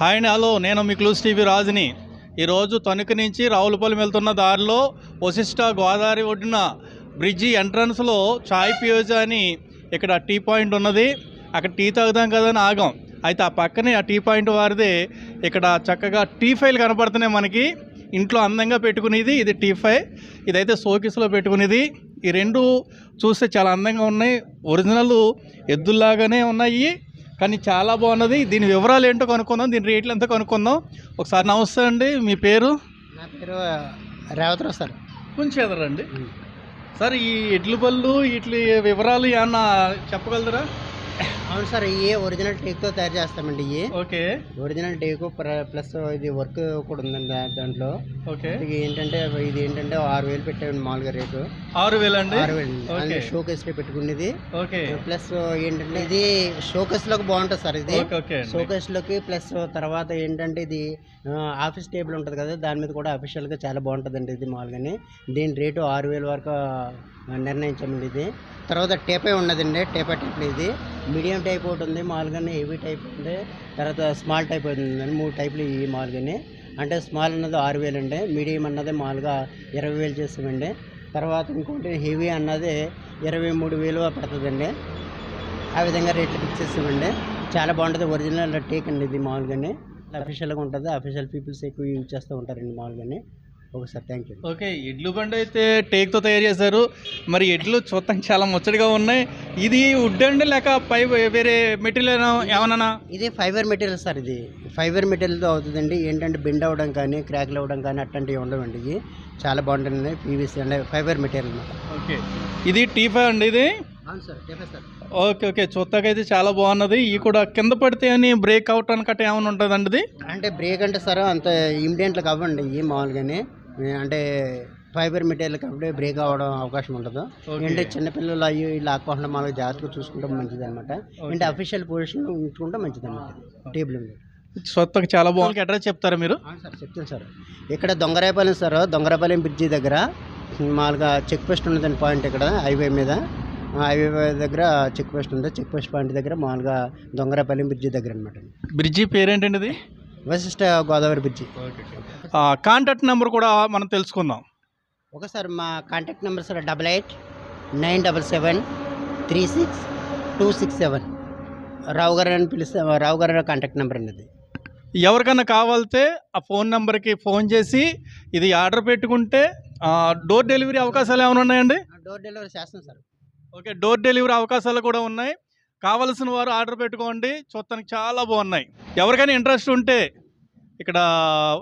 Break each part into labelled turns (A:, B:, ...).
A: Hi అండి hello. నేను మీ clues TV రాజుని. ఈరోజు తణుకు నుంచి రావులపల్లి వెళ్తున్న దారిలో వశిష్ట గోదావరి ఒడ్డున బ్రిడ్జి ఎంట్రన్స్లో చాయ్ పియోజా అని ఇక్కడ టీ పాయింట్ ఉన్నది. అక్కడ టీ తాగుదాం కదా అని ఆగాం. అయితే ఆ పక్కనే ఆ టీ పాయింట్ వారిదే ఇక్కడ చక్కగా టీ ఫైల్ కనపడుతున్నాయి మనకి. ఇంట్లో అందంగా పెట్టుకునేది ఇది టీ ఫై ఇదైతే సోకిస్లో పెట్టుకునేది. ఈ రెండు చూస్తే చాలా అందంగా ఉన్నాయి. ఒరిజినల్ ఎద్దుల్లాగానే ఉన్నాయి. కానీ చాలా బాగున్నది. దీని వివరాలు ఏంటో కనుక్కుందాం. దీని రేట్లు ఎంత కనుక్కుందాం. ఒకసారి నమస్తే అండి. మీ పేరు?
B: నా పేరు రేవతరావు సార్.
A: కొంచెం ఎదరండి సార్ ఈ ఇడ్లు బళ్ళు ఇట్లి వివరాలు ఏమన్నా చెప్పగలరా?
B: అవును సార్ ఇవి ఒరిజినల్ టేక్తో తయారు చేస్తామండి ఇవి
A: ఓకే.
B: ఒరిజినల్ టేక్ ప్లస్ ఇది వర్క్ కూడా ఉందండి దాంట్లో.
A: ఓకే.
B: ఇది ఏంటంటే ఇది ఏంటంటే ఆరు వేలు పెట్టామండి మామూలుగా రేటు.
A: ఆరు వేలండి
B: ఆరు వేలు
A: ఓకే.
B: షో కేసులో పెట్టుకునేది.
A: ఓకే.
B: ప్లస్ ఏంటంటే ఇది షోకేస్లోకి బాగుంటుంది సార్ ఇది.
A: ఓకే ఓకే అండి.
B: షోకేస్లోకి ప్లస్ తర్వాత ఏంటంటే ఇది ఆఫీస్ టేబుల్ ఉంటుంది కదా దాని మీద కూడా అఫీషియల్గా చాలా బాగుంటుందండి ఇది మామూలుగానే. దీని రేటు ఆరు వేల వరకు నిర్ణయించండి ఇది తర్వాత టేపే ఉన్నదండి టేపే టైప్ ఇది. మీడియం టైప్ ఒకటి ఉంది మామూలుగానే హెవీ టైప్ ఉంది. తర్వాత స్మాల్ టైప్ ఉందండి మూడు టైపులు ఈ మామూలుగానే అంటే స్మాల్ అన్నది ఆరు వేలు అండి మీడియం అన్నది మామూలుగా ఇరవై వేలు చేస్తామండి. తర్వాత ఇంకోటి హెవీ అన్నది ఇరవై మూడు వేలు పడుతుందండి. ఆ విధంగా రేట్లు ఫిక్స్ చేస్తామండి. చాలా బాగుంటుంది ఒరిజినల్ టేక్ అండి ఇది మామూలుగానే అఫీషియల్గా ఉంటుంది అఫీషియల్ పీపుల్స్ ఎక్కువ యూజ్ చేస్తూ ఉంటారండి మామూలుగానే ఒకసారి థ్యాంక్ యూ.
A: ఓకే ఇడ్లు బండి అయితే టేక్తో తయారు చేశారు. మరి ఇడ్లు చూడటానికి చాలా ముచ్చటగా ఉన్నాయి. ఇది వుడ్ అండి లేక పై వేరే మెటీరియల్ ఏమన్నా
B: ఇది ఫైబర్ మెటీరియల్ సార్ ఇది. ఫైబర్ మెటీరియల్తో అవుతుందండి. ఏంటంటే బెండ్ అవ్వడం కానీ క్రాక్లు అవ్వడం కానీ అట్లాంటివి ఉండవండి ఇవి. చాలా బాగుంటుంది పీవీసీ అంటే ఫైబర్ మెటీరియల్ అనమాట
A: ఓకే ఇది టీ ఫైవ్ అండి ఇది?
B: Sir sir.
A: ఓకే ఓకే చూస్తాకైతే చాలా బాగున్నది. ఈ కూడా కింద పడితే అని బ్రేక్ అవుట్ అనకట్ట ఏమైనా ఉంటుందండి ఇది?
B: అంటే బ్రేక్ అంటే సార్ అంత ఇమిడియంట్లు కావండి ఇవి మామూలుగానే. అంటే ఫైబర్ మెటీరియల్ కాబట్టి బ్రేక్ అవ్వడం అవకాశం ఉండదు. అంటే చిన్నపిల్లలు అయ్యి ఇలా ఆకుండా మనం జాగ్రత్తగా చూసుకుంటే మంచిది అనమాట అంటే అఫీషియల్ పొజిషన్ ఉంచుకుంటే మంచిది అనమాట టేబుల్ మీద.
A: స్వత్తకు చాలా బాగుంది. అడ్రస్ చెప్తారా మీరు?
B: సార్ చెప్తాను సార్. ఇక్కడ దొంగరాయపాలెం సార్. దొంగరాయపాలెం బ్రిడ్జి దగ్గర మామూలుగా చెక్ పోస్ట్ ఉన్నదండి పాయింట్ ఇక్కడ హైవే మీద. హైవే దగ్గర చెక్ పోస్ట్ ఉంది. చెక్ పోస్ట్ పాయింట్ దగ్గర మామూలుగా దొంగరాయపాలెం బ్రిడ్జి దగ్గర అనమాట
A: బ్రిడ్జి పేరేంటండి ఇది?
B: Vasishta Godavari bridge.
A: Contact number కూడా మనం తెలుసుకుందాం.
B: ఒకసారి మా contact number sir double eight nine double seven three six two six seven. Rao garu అని పిలిస్తే రావు గారు కాంటాక్ట్ నెంబర్ అనేది.
A: ఎవరికైనా కావాలితే ఆ ఫోన్ నెంబర్కి ఫోన్ చేసి ఇది ఆర్డర్ పెట్టుకుంటే డోర్ డెలివరీ అవకాశాలు ఏమైనా ఉన్నాయండి?
B: డోర్ డెలివరీ చేస్తాం సార్.
A: ఓకే డోర్ డెలివరీ అవకాశాలు కూడా ఉన్నాయి. కావలసిన వారు ఆర్డర్ పెట్టుకోండి. చూడటానికి చాలా బాగున్నాయి. ఎవరికైనా ఇంట్రెస్ట్ ఉంటే ఇక్కడ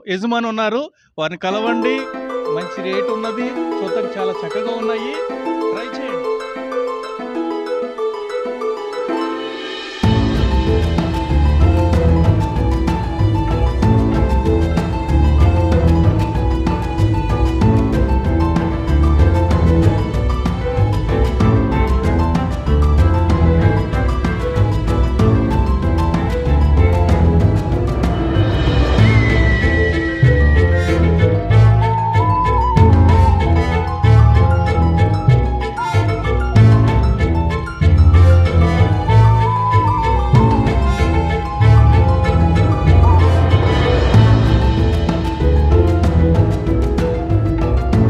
A: యజమాని ఉన్నారు. వారిని కలవండి. మంచి రేట్ ఉన్నది. చూడటానికి చాలా చక్కగా ఉన్నాయి.